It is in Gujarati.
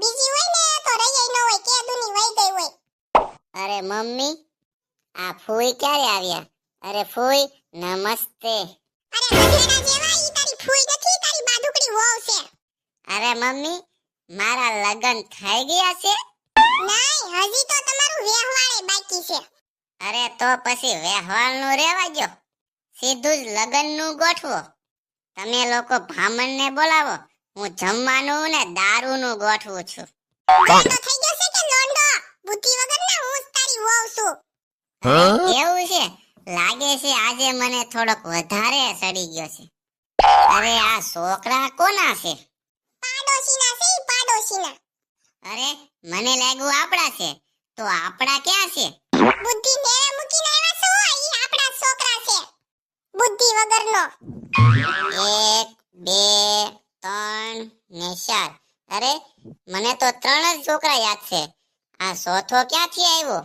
બીજી હોય ને તો રહી ન હોય કે દુની વહી ગઈ હોય. અરે મમ્મી આ ફૂઈ ક્યારે આવ્યા? અરે ફૂઈ નમસ્તે. અરે ગધેડા જેવા ઈ તારી ફૂઈ નથી તારી બાદુકડી વહુ છે. અરે મમ્મી મારા લગન થઈ ગયા છે? નહીં હજી તો તમારું વ્યવહારે બાકી છે. અરે તો પછી વ્યવહારનું રહેવા ગયો સીધું જ લગનનું ગોઠવો. તમે લોકો બ્રાહ્મણને બોલાવો. હું જમવાનું ને દારૂનું ગોઠવું છું. લોંડો થઈ ગયો છે કે લોંડો? બુદ્ધિ વગરના હું જ તારી વહુ છું. એવું છે? લાગે છે આજે મને થોડોક વધારે સડી ગયો છે. અરે આ છોકરા કોના છે? પાડોશીના છે પાડોશીના. અરે મને લાગ્યું આપણા છે. તો આપડા ક્યાં છે? બુદ્ધિ મેળે મૂકીને આવ્યા છો? ઈ આપડા છોકરા છે. બુદ્ધિ વગરનો. એક બે ત્રણ ને નિશાળ. અરે મને તો ત્રણ જ છોકરા યાદ છે. આ ચોથો ક્યાંથી આવ્યો?